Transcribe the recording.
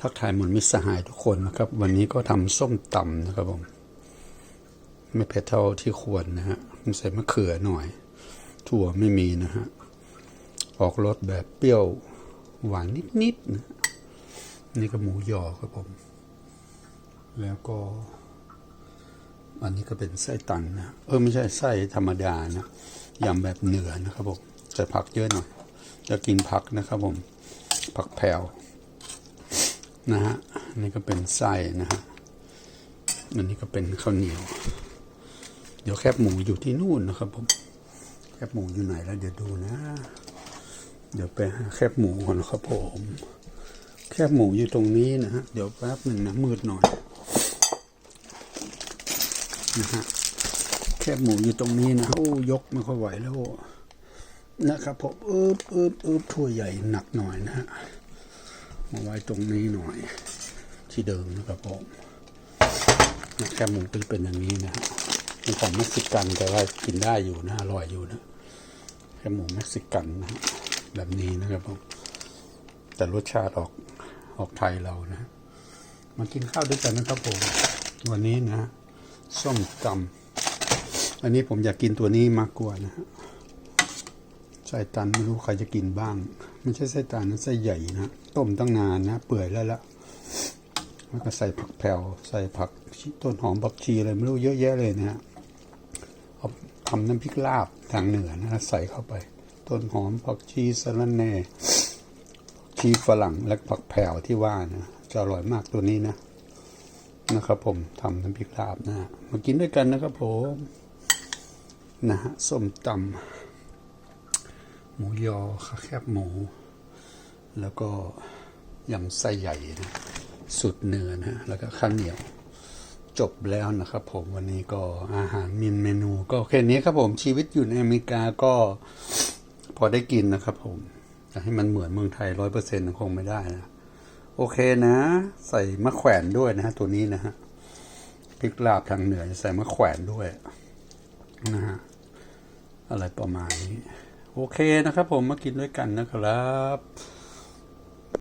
ทักทายมนมิสหายทุกคนนะครับ วันนี้ก็ทำส้มตำนะครับผม ไม่เผ็ดเท่าที่ควรนะฮะใส่มะเขือหน่อย ถั่วไม่มีนะฮะ ออกรสแบบเปรี้ยวหวานนิดๆนะนี่ก็หมูยอครับผม แล้วก็ อันนี้ก็เป็นไส้ตันนะ เออไม่ใช่ไส้ธรรมดานะยำแบบเหนือนะครับผมใส่ผักเยอะหน่อย จะกินผักนะครับผม ผักแพรว นะฮะนี่ก็เป็นไส้นะฮะอันนี้ก็เป็นข้าวเหนียว เดี๋ยวแคบหมูอยู่ที่นู่นนะครับผมแคบหมูอยู่ไหนแล้วเดี๋ยวดูนะ เดี๋ยวไปหาแคบหมูก่อนนะครับผมแคบหมูอยู่ตรงนี้นะฮะเดี๋ยวแป๊บหนึ่งนะมืดหน่อยนะฮะแคบหมูอยู่ตรงนี้นะโอ้ยกไม่ค่อยไหวแล้วนะครับผมเอิบเอิบเอิบถ้วยใหญ่หนักหน่อยนะฮะ มาไว้ตรงนี้หน่อย ที่เดิมนะครับผมแคบหมูก็จะเป็นอย่างนี้นะฮะเป็นของเม็กซิกันแต่ว่ากินได้อยู่นะอร่อยอยู่นะแคบหมูเม็กซิกันนะฮะแบบนี้นะครับผมแต่รสชาติออกออกไทยเรานะมากินข้าวด้วยกันนะครับผมวันนี้นะส้มตำอันนี้ผมอยากกินตัวนี้มากกว่านะฮะไส้ตันไม่รู้ใครจะกินบ้าง ไม่ใช่ไส้ตันนะไส้ใหญ่นะต้มตั้งนานนะ เปื่อยแล้วละแล้วก็ใส่ผักแผ่วใส่ผักต้นหอมผักชีอะไรไม่รู้เยอะแยะเลยนะฮะเอาทำน้ำพริกลาบทางเหนือนะใส่เข้าไป ต้นหอมผักชีสะระแหน่ชีฝรั่งและผักแผ่วที่ว่านะจะอร่อยมากตัวนี้นะนะครับผมทำน้ำพริกลาบนะฮะมากินด้วยกันนะครับผมนะฮะส้มตำ หมูยอขาแคบหมู แล้วก็ยำไส้ใหญ่นะสุดเนื้อนะแล้วก็ข้าวเหนียวจบแล้วนะครับผมวันนี้ก็อาหารมีเมนูก็แค่นี้ครับผมชีวิตอยู่ในอเมริกาก็พอได้กินนะครับผมแต่ให้มันเหมือนเมืองไทยร้อยเปอร์เซ็นต์คงไม่ได้นะโอเคนะ ใส่มะแขวนด้วยนะฮะตัวนี้นะฮะพริกลาบทางเหนือใส่มะแขวนด้วยนะฮะอะไรประมาณนี้ โอเคนะครับผมมากินด้วยกันนะครับ